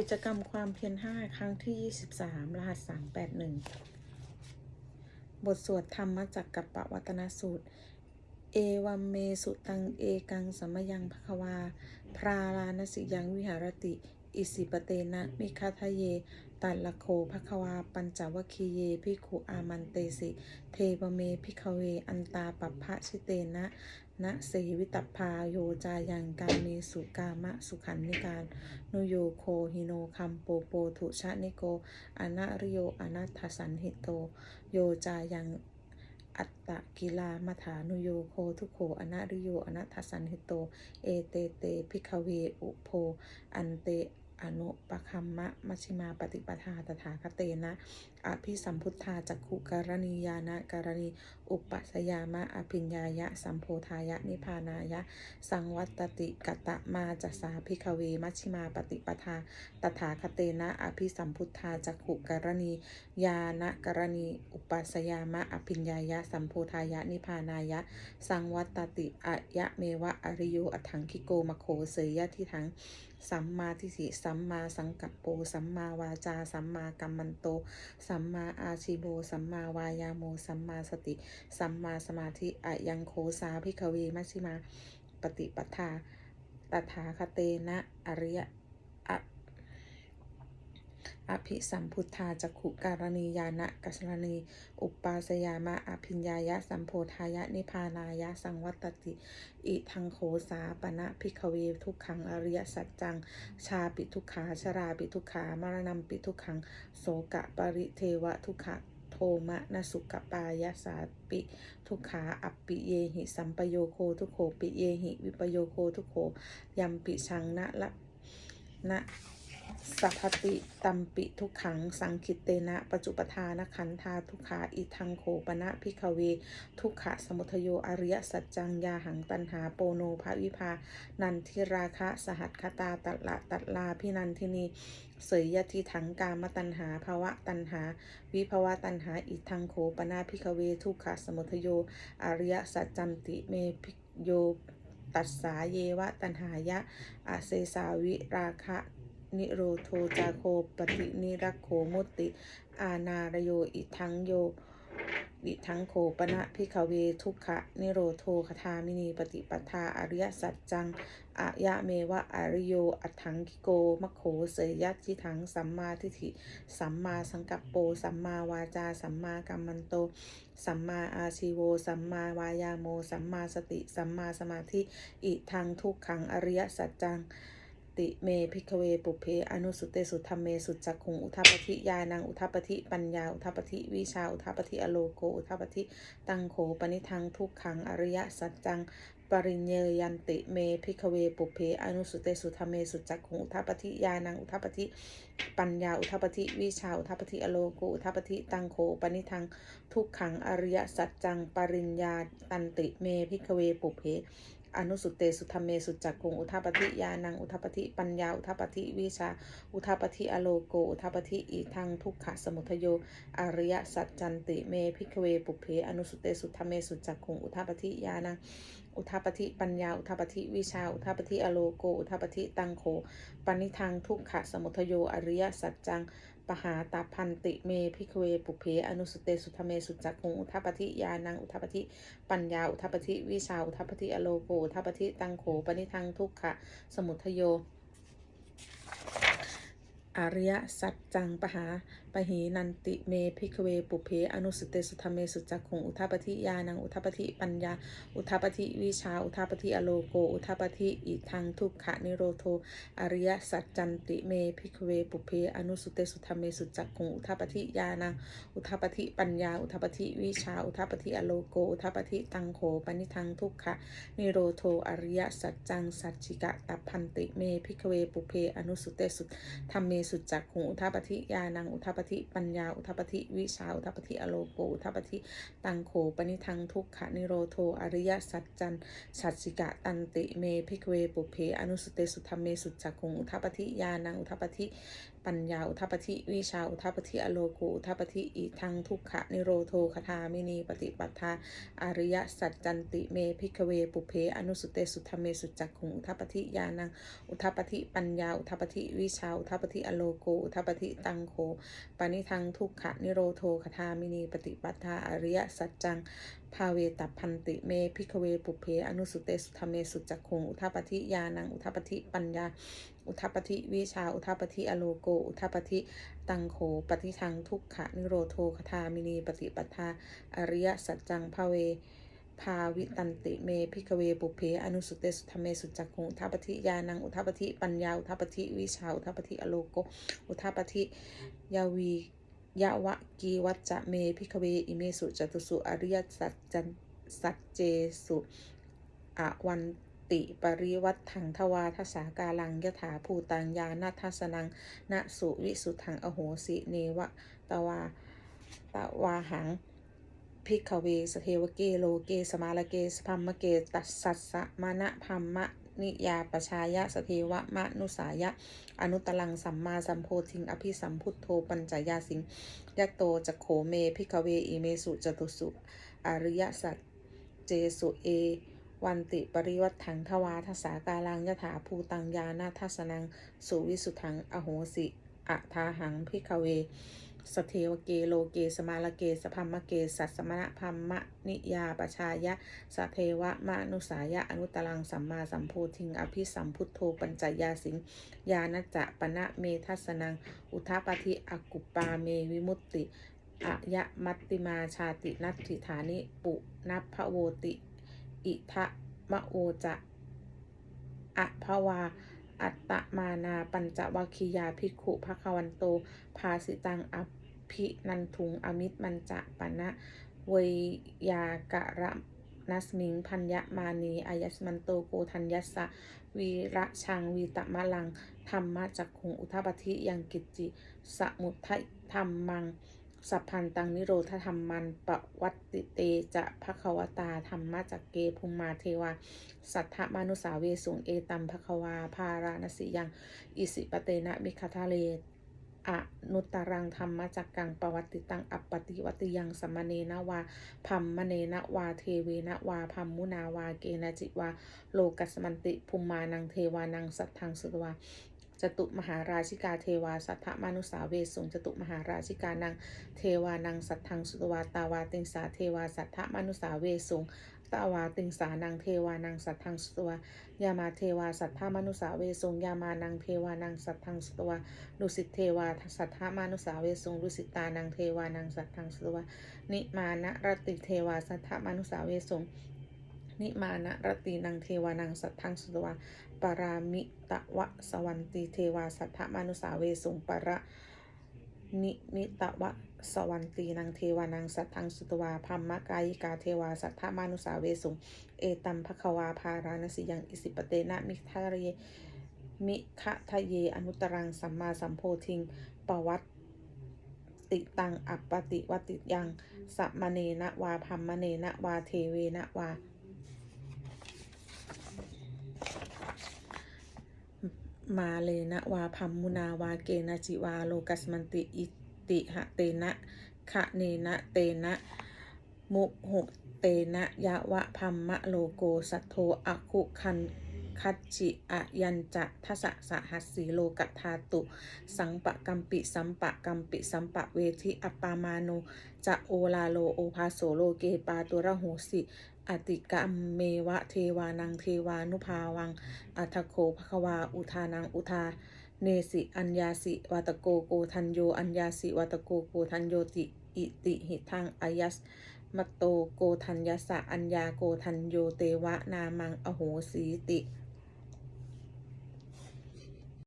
กิจกรรมความเพียรห้าครั้งที่ 23 รหัส 381 บทสวดธรรมจักกับปวัตนสูตร เอวัมเมสุตังเอกังสัมมยังภควา พราลานสิยังวิหารติ อิสิปเตนะมิคาทะเย ตัลละโคภควา ปัญจวคีเยพิขุอามันเตสิ เทวเมพิกเว อันตาปัพพะชิเตนะ นะเสวิตพาโยจายังกาเมสุกามะสุขันนิการนุโยโคฮิโนคัมโปโปทุชะนิโกอนาริโยอนัตถสันหิโต โยจายังอัตตะกิลามัฐานุโยโคทุโขอนาริโยอนัตถสันหิโต เอเตเตพิกเวอุโพอันเตอนุปคัมมะมัชิมาปฏิปทาตถาคเตนะ อภิสัมพุทธาจักขุการณียานะการณี อุปสยามะอภิญญายะ สัมโพธายะ นิพานายะ สังวัตติกตะมาจัสสาพิกเว มัชิมาปฏิปทา ตถาคเตนะ อภิสัมพุทธาจักขุการณียานะการณี อุปสยามะอภิญญายะ สัมโพธายะ นิพานายะ สังวัตติอะยะเมวะอริโยอัฏฐังคิโกมโคเสยยะทิทังสัมมาทิฏฐิสัมมาสังกัปโป สัมมาวาจา สัมมากัมมันโตสััมมาอาชิโบ สัมมาวายาโม สัมมาสติ สัมมาสมาธิอะยังโคสาพิกเวมัชิมา ปฏิปทา ตถาคเตนะ อริยะ อภิสัมพุทธาจักขุการณียานะกัสรณี อุปาสยามะอภิญญายะสัมโพธายะนิพานายะสังวัตติ อิทังโขสาปณะพิกเวทุกขังอริยสัจจัง ชาปิทุกขาชราปิทุกขามรณัมปิทุกขัง โสกะปริเทวะทุกขะโทมะนสุกปายาสาปิ ทุกขาอัปปิเยหิสัมปโยโคทุกโขปิเยหิ วิปโยโคทุกโขยัมปิชังนะละนะ สัพพติตัมปิทุกขัง สังคิตเตนะปัจจุปทานะขันธาทุกขาอิทังโขปนะพิกเว ทุกขะสมุทโยอริยสัจจังยาหังตันหาโปโนภาวิภา นันทิราคะสหัตคตาตัดละตัดลาพินันทินีเสยยทิถังกามตันหาภาวะตันหา วิภาวะตันหาอิทังโขปนาพิกเว ทุกขะสมุทโยอริยสัจจันติเมพิโยตัสสาเยวะตันหายะอาเซสาวิราคะ นิโรโทจาโคปฏินิรักโขมุติ อานารโยอิทังโยอิทังโขปนะพิกเวทุกขะนิโรโทคทามินีปฏิปทาอริยสัจจังอายะเมวะอริโยอัตถังกิโกมะโขเสยยัตทิถังสัมมาทิฏฐิสัมมาสังกัปโป สัมมาวาจา สัมมากัมมันโต สัมมาอาชีโว สัมมาวายาโม สัมมาสติ สัมมาสมาธิ อิทังทุกขังอริยสัจจัง ติเมพิกเวปุเพ อนุสุเตสุธรรมเมสุจักขุงอุทัปปทิยานังอุทัปปทิปัญญาอุทัปปทิวิชาอุทัปปทิอโลโกอุทัปปทิตังโขปนิทังทุกขังอริยสัจจังปริญเยยันติเมพิกเวปุเพ อนุสุเตสุธรรมเมสุจักขุงอุทัปปทิยานังอุทัปปทิปัญญาอุทัปปทิวิชาอุทัปปทิอโลโกอุทัปปทิตังโขปนิทังทุกขังอริยสัจจังปริญญาตันติเมพิกเวปุเพ อนุสุเตสุธรรมเมสุจักกุงอุทัปปทิยานังอุทัปปทิปัญญาอุทัปปทิวิชา อุทัปปทิอโลโก อุทัปปทิอีทังทุกขะสมุทโยอริยสัจจันติเมพิกเวปุเพอนุสุเตสุธรรมเมสุจักกุงอุทัปปทิยานังอุทัปปทิปัญญา อุทัปปทิวิชา อุทัปปทิอโลโก อุทัปปทิตังโขปณิทังทุกขะสมุทโยอริยสัจจัง ปหาตาพันติเมพิกเวปุเพ อนุสุเตสุธเมสุจักุงอุทัปฏิยานังอุทัปฏิปัญญาอุทัปฏิวิชาอุทัปฏิอโลโกอุทัปฏิตังโขปนิทังทุกขะสมุทโย อริยสัจจังปหาปหีนันติเมพิกเวปุเพ อนุสเตสุธรรมเมสุจักขงอุทัปปทิยานังอุทัปปทิปัญญา อุทัปปทิวิชา อุทัปปทิอโลโก อุทัปปทิอิทังทุกขะนิโรโท อริยสัจจันติเมพิกเวปุเพ อนุสเตสุธรรมเมสุจักขงอุทัปปทิยานังอุทัปปทิปัญญา อุทัปปทิวิชา อุทัปปทิอโลโก อุทัปปทิตังโขปนิทังทุกขะนิโรโท อริยสัจจังสัจจิกะตัพพันติเมพิกเวปุเพ อนุสเตสุธรรมเมสุดจักขุงอุทาปฏิญาณังอุทาปฏิปัญญาอุทาปฏิวิชาอุทาปฏิอโลโกอุทาปฏิตังโขปนิทังทุกขนิโรโทอริยสัจจันสัจสิกะตันติเมพิกเวปุเพอนุสเตสุธรรมเมสุดจักขุงอุทาปฏิญาณังอุทาปฏิ ปัญญาอุทาปฏิวิชาอุทาปฏิอโลโกอุทาปฏิอิทังทุกขะนิโรโทคทามินีปฏิปัฏฐาอริยสัจจันติเมพิกเวปุเพอนุสุเตสุธเมสุจักขุงอุทาปฏิญาณังอุทปฏิปัญญาอุทปฏิวิชาอุทปฏิอโลโกอุทปฏิตังโขปณิทังทุกขะนิโรโทคทามินีปฏิปัฏฐาอริยสัจจัง ภาเวตัพันติเมพิกเวปุเพ อนุสุเตสุธเมสุจักคงอุทัปฏิญาณังอุทัปฏิปัญญา อุทัปฏิวิชา อุทัปฏิอโลโก อุทัปฏิตังโขปฏิทังทุกขะนิโรโทคทามินีปฏิปัฏฐาอริยสัจจังภาเวภาวิตันติเมพิกเวปุเพ อนุสุเตสุธเมสุจักขุงอุทาปฏิญาณังอุทาปฏิปัญญา อุทาปฏิวิชา อุทาปฏิอโลโก อุทาปฏิยาวี ยะวะกีวัจจะเมพิกเว อิเมสุจตุสุอริยสัจจันสัจเจสุอวันติปริวัตถังทวาทสากาลังยถาภูตังยานาทัสนังณสุวิสุทังอโหสิเนวะตวาตวาหังพิกเวสเทวเกโลเกสมาลเกสพัมมะเกตัสสัสสะมานะพัมมะ นิยาปชายะสเทวะมะนุสายะ อนุตลังสัมมาสัมโพธิง อภิสัมพุทโธปัญจยาสิงยักโตจักโขเมพิกเวอิเมสุจตุสุอริยสัจเจสุเอ วันติปริวัตถังทวาทสากาลังยถาภูตังยานาทัสนัง สุวิสุทัง อโหสิ อะทาหังพิกเว สเทวเกโลเกสมาลเกสพัมมะเกสัสมณพัมมะนิยาปชายะสเทวะมะนุสายะอนุตลังสัมมาสัมโพธิงอภิสัมพุทโธปัญจยาสิงยาณจะปณะเมทัสนัง อุทาปฏิอกุปปาเมวิมุตติอะยะมัตติมาชาตินัตถิฐานิปุนัพพโวติ อิทะมะโอจะอะภวา อัตตมานาปัญจวัคคียาภิกขุภควันโต ภาสิตังอภินันทุงอมิตรมันจะปะนะเวยากะระนัสมิงพัญญมานีอายัสมันโตโกทัญยัสสะวีระชังวีตมะลังธรรมะจักขุงอุทาปฏิยังกิจจิสมุทัยธรรมัง สัพพันตังนิโรธธรรมมันปวัตติเตจะภควตาธรรมะจักเกภุมมาเทวา สัทธมานุสาเวสุงเอตัมภควาภารานสิยัง อิสิปเตนะมิคทาเลอนุตตรังธรรมจักกังปวัตติตังอัปปติวัติยังสมมเนนะวาพัมมเนนะวาเทเวนะวาพัมมุนาวาเกนจิวา โลกัสมันติภูมานังเทวานังสัทธังสุตวา จตุมหาราชิกาเทวา สัทธมานุสาเวสุงจตุมหาราชิกานังเทวานังสัทธังสุตวาตาวาติงสาเทวาสัทธมานุสาเวสุงตาวาติงสานังเทวานังสัทธังสุตวายามาเทวาสัทธมนุสาเวสุงยามานังเทวานังสัทธังสุตวาดุสิตเทวาสัทธามนุสาเวสุงดุสิตานังเทวานังสัทธังสุตวานิมานะรติเทวาสัทธามานุสาเวสุง นิมานะรตตินังเทวานังสัทธังสุตวาปารามิตะวะสวันติเทวาสัทธมานุสาเวสุงประนิมิตะวะสวันตีนังเทวานังสัทธังสุตวาพัมมะกายิกาเทวาสัทธามานุสาเวสุงเอตัมภควาภารานสิยังอิสิปเตนะมิทาเรมิคะทะเยอนุตรังสัมมาสัมโพธิงปวัตติตังอัปปติวติยังสัมมเนนะวาพัมมเนนะวาเทเวนะวา มาเลนะวาพัมมุนาวาเกนะจิวาโลกัสมันติอิติหะเตนะคะเนนะเตนะมุหุเตนะยะวะพัมมะโลโกสัทโทอะคุคันคัจจิอะยันจะทัสสะหัสสีโลกัธาตุ สังปะกัมปิสัมปะกัมปิสัมปะเวทิอปปามาโนจะโอลาโลโอภาโสโลเกปาตุระโหสิ อติกัมเมวะเทวานังเทวานุภาวัง อัทโคภควาอุทานังอุทา เนสิอัญญาสิวัตโกโกทันโยอัญญาสิวัตโกโกทันโยติอิติหิทังอายัสมตโตโกทัญญสะอัญญาโกทันโยเตวะนามังอโหสีติ